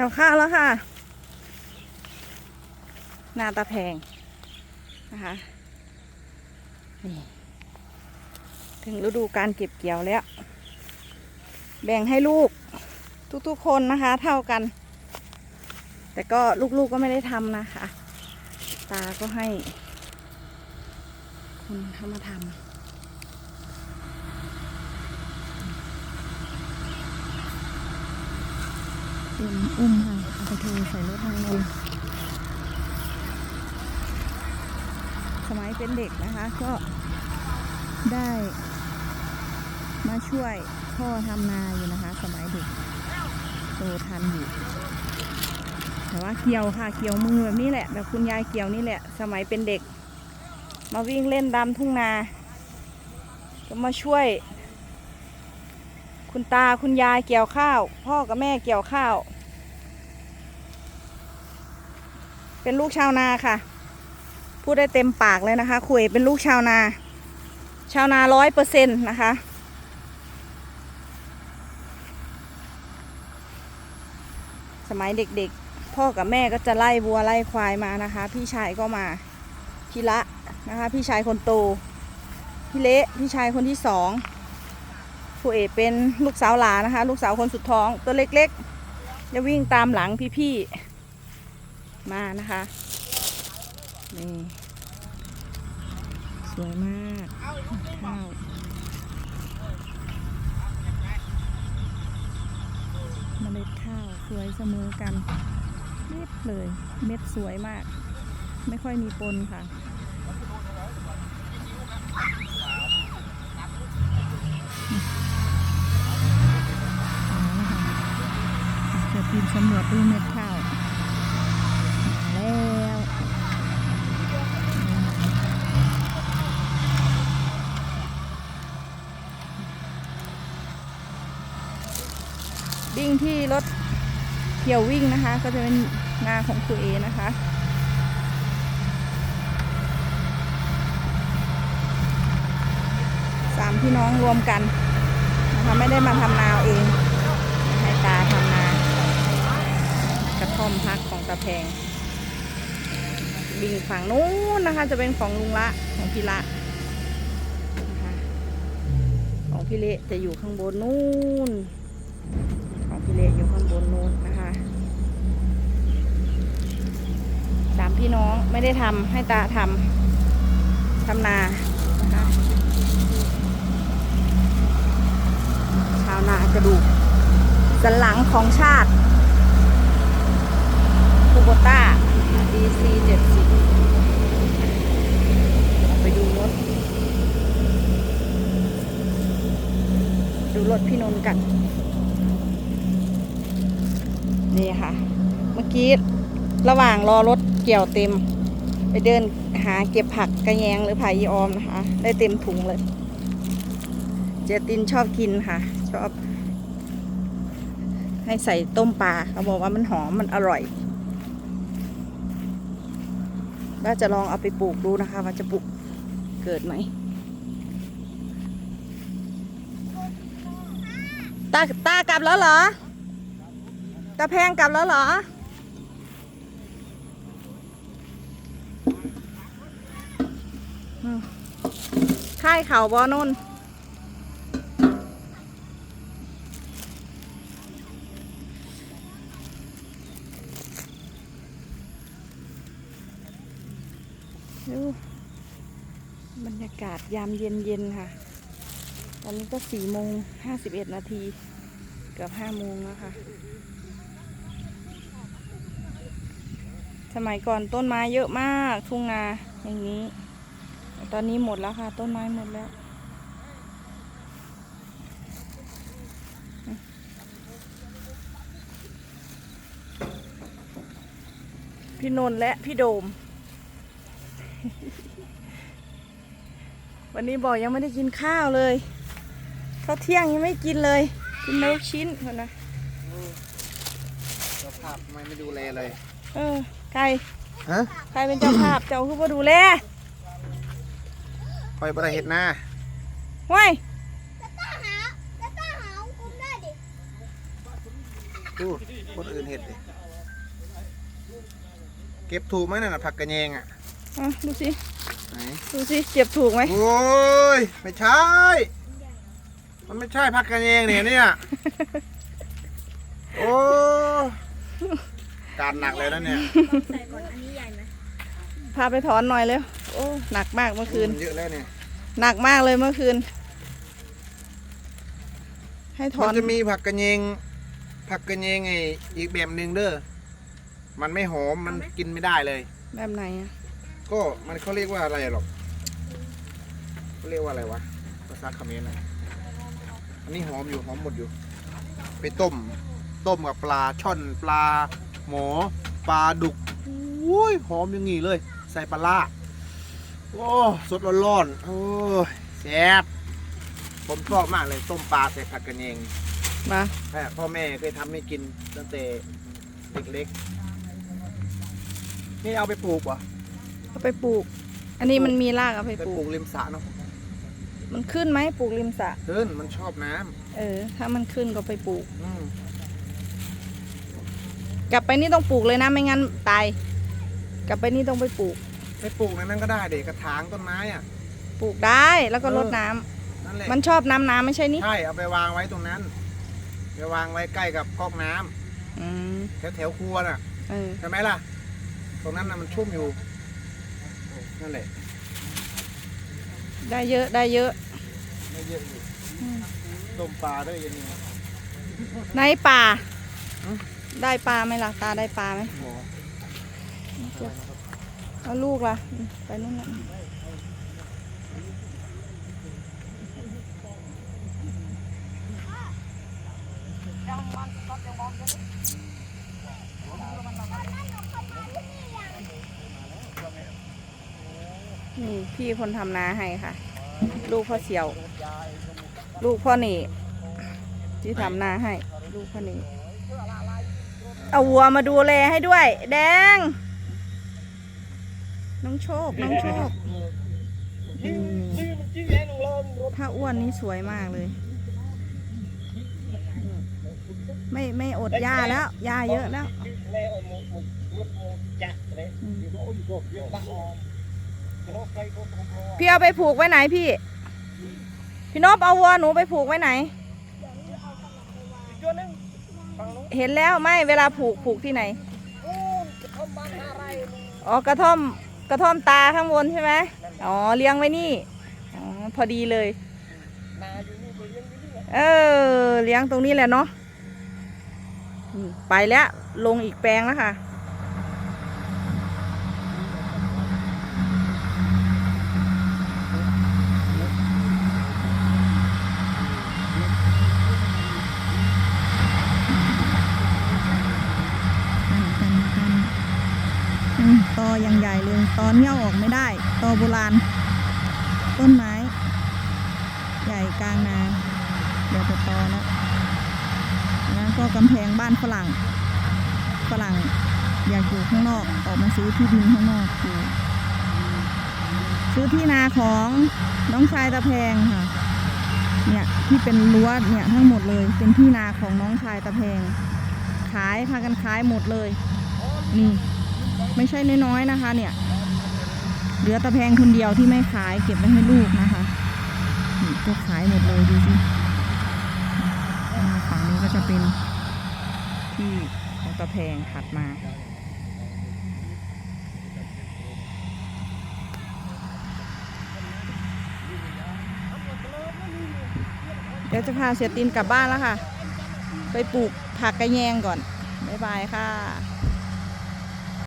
กี่ยวข้าวแล้วค่ะ นาตาแพงนะคะนี่ถึงฤดูการเก็บเกี่ยวแล้ว แบ่งให้ลูกทุกๆคนนะคะ เท่ากัน แต่ก็ลูกๆก็ไม่ได้ทำนะคะ ตาก็ให้คนเข้ามาทำ อุ้มอุ้มค่ะเอาไปเทใส่รถทางนนสมัยเป็นเด็กนะคะ ก็ได้มาช่วยพ่อทำนาอยู่นะคะ สมัยเด็กโตทันอยู่ แต่ว่าเกี่ยวค่ะเกี่ยวมือแบบนี้แหละ แบบคุณยายเกี่ยวนี่แหละ สมัยเป็นเด็ก มาวิ่งเล่นดำทุ่งนา ก็มาช่วย คุณตาคุณยายเกี่ยวข้าว พ่อกับแม่เกี่ยวข้าว เป็นลูกชาวนาค่ะ พูดได้เต็มปากเลยนะคะคุยเป็นลูกชาวนา ชาวนาร้อยเปอร์เซ็นต์นะคะ สมัยเด็กๆ พ่อกับแม่ก็จะไล่วัวไล่ควายมานะคะ พี่ชายก็มาพี่ละนะคะ พี่ชายคนโตพี่เละพี่ชายคนที่สองผู้เอกเป็นลูกสาวหลานนะคะ ลูกสาวคนสุดท้องตัวเล็กๆจะวิ่งตามหลังพี่ๆ มานะคะ นี่ สวยมากข้าวเมล็ดข้าวสวยเสมอกันเม็ดเลย เม็ดสวยมาก ไม่ค่อยมีปนค่ะจะปีนสำรวจดูเม็ดข้าวมาแล้ว วิ่งที่รถ เกี่ยววิ่งนะคะ ก็จะเป็นงาของครูเอนะคะสามพี่น้องรวมกันนะคะไม่ได้มาทำนาเองให้ตาทำนากระท่อมพักของตาแพงวิ่งฝั่งนู้นนะคะ จะเป็นของลุงละของพี่ละนะคะของพี่เละจะอยู่ข้างบนนู้น ของพี่เละอยู่ข้างบนนู้นนะคะสามพี่น้องไม่ได้ทำให้ตาทำทำนานะคะชาวนากระดูกสันหลังของชาติคูโบต้า DC เจ็ดสิบไปดูรถ ดูรถพี่นนท์กัน นี่ค่ะ เมื่อกี้ระหว่างรอรถเกี่ยวเต็ม ไปเดินหาเก็บผักกระแยงหรือผักยีออมนะคะ ได้เต็มถุงเลย เจตินชอบกินค่ะ ชอบ ให้ใส่ต้มปลาเขาบอกว่ามันหอมมันอร่อยว่าจะลองเอาไปปลูกดูนะคะ ว่าจะปลูกเกิดไหมตาตากลับแล้วเหรอ ตาแพงกลับแล้วเหรอ ค่ายเขาบอนนดูบรรยากาศยามเย็นๆค่ะ ตอนนี้ก็สี่โมงห้าสิบเอ็ดนาที เกือบห้าโมงแล้วค่ะ สมัยก่อนต้นไม้เยอะมากทุ่งนาอย่างนี้แต่ตอนนี้หมดแล้วค่ะ ต้นไม้หมดแล้ว พี่นนท์และพี่โดม วันนี้บอกยังไม่ได้กินข้าวเลยข้าวเที่ยงยังไม่กินเลย กินเนื้อชิ้นคนนะเจ้าภาพทำไมไม่ดูแลเลย เออ ใครฮะใครเป็นเจ้าภาพเจ้าคือมาดูแลคอยประเห็ดหน้าว้ายตาหาตาหาคุมได้ดิดูคนอื่นเห็ดดิเก็บถูกไหมนั่นน่ะผักกระเยงอะอะดูสิไหนดูสิเก็บถูกไหมโอ้ยไม่ใช่ มันไม่ใช่ผักกระเยงเนี่ยเนี่ยโอ้ การหนักเลยนะเนี่ยใส่ก่อนอันนี้ใหญ่ไหมพาไปถอนหน่อยเร็วโอ้หนักมากเมื่อคืน เยอะแล้วเนี่ยหนักมากเลยเมื่อคืน ให้ถอมันนจะมีผักกระเยงผักกระเยงไงอีกแบบหนึ่งเด้อมันไม่หอมมันกินไม่ได้เลย แบบไหนอะก็มันเขาเรียกว่าอะไรหรอกเขาเรียกว่าอะไรวะภาษาเขมรนะอันนี้หอมอยู่หอมหมดอยู่ ไปต้ม ต้มกับปลาช่อนปลา หมอปลาดุกอุ้ยหอมอย่างงี้เลย ใส่ปลาล่าโอ้สดร้อนๆโอ้ยแซ่บผมชอบมากเลยต้มปลาใส่ผักกระเยงมาแม่พ่อแม่เคยทำให้กินตั้งแต่เล็กๆนี่เอาไปปลูกวะเอาไปปลูก อันนี้มันมีรากเอาไปไปปลูปลูกกริมสระเนาะมันขึ้นไหมปลูกริมสระขึ้นมันชอบน้ำเออ ถ้ามันขึ้นก็ไปปลูก อืม กลับไปนี่ต้องปลูกเลยนะไม่งั้นตาย กลับไปนี่ต้องไปปลูก ไปปลูกในนั้นก็ได้เด็กกระถางต้นไม้อะ ปลูกได้แล้วก็เออรดน้ำนั่นแหละมันชอบน้ำน้ำไม่ใช่นี่ใช่เอาไปวางไว้ตรงนั้นไปวางไว้ใกล้กับก๊อกน้ำอืมแถวแถวๆครัวน่ะเออใช่ไหมล่ะ ตรงนั้นน่ะมันชุ่มอยู่นั่นแหละได้เยอะได้เยอะ ไม่เยอะอยู่ต้มปลาด้วยอยังนี้ ในป่า อืม ได้ปลาไหมล่ะ ตาได้ปลาไหมเอาลูกล่ะ ไปนู่นละนี่พี่คนทำนาให้ค่ะ ลูกพ่อเสียว ลูกพ่อหนีที่ทำนาให้ ลูกพ่อหนี เอาวัวมาดูแลให้ด้วย แดง น้องโชค น้องโชคถ้าอ้วนนี่สวยมากเลย ไม่ไม่อดหญ้าแล้วหญ้าเยอะแล้วพี่เอาไปผูกไว้ไหนพี่ พี่นพเอาวัวหนูไปผูกไว้ไหน เห็นแล้วไม่เวลาผูกผูกที่ไหนอ๋อกระท่อมกระท่อมตาข้างบนใช่ไหมอ๋อเลี้ยงไว้นี่อ๋อพอดีเลยเออเลี้ยงตรงนี้แหละเนาะอืมไปแล้วลงอีกแปลงแล้วค่ะ กันกันกันอืมตอยังให ญ่เลยตอนเงี้ยวออกไม่ได้ตอโบราณ ต้นไม้ ใหญ่กลางนาเดี๋ยวจะตอแล้วแล้วก็กำแพงบ้านฝรั่ง ฝรั่งอยากอยู่ข้างนอกออกมาซื้อที่ดินข้างนอกอยู่ซื้อที่นาของน้องชายตะแพงค่ะ เนี่ยที่เป็นรั้วเนี่ยทั้งหมดเลย เป็นที่นาของน้องชายตะแพง ขายพากันขายหมดเลย นี่ ไม่ใช่น้อยๆนะคะ เนี่ย เหลือตะแพงคนเดียวที่ไม่ขายเก็บไว้ให้ลูกนะคะนี่ก็ขายหมดเลยดูสิฝั่งนี้ก็จะเป็นที่ของตะแพงถัดมาเดี๋ยวจะพาเสียตินกลับบ้านแล้วค่ะ ไปปลูกผักกระแยงก่อน บ๊ายบายค่ะ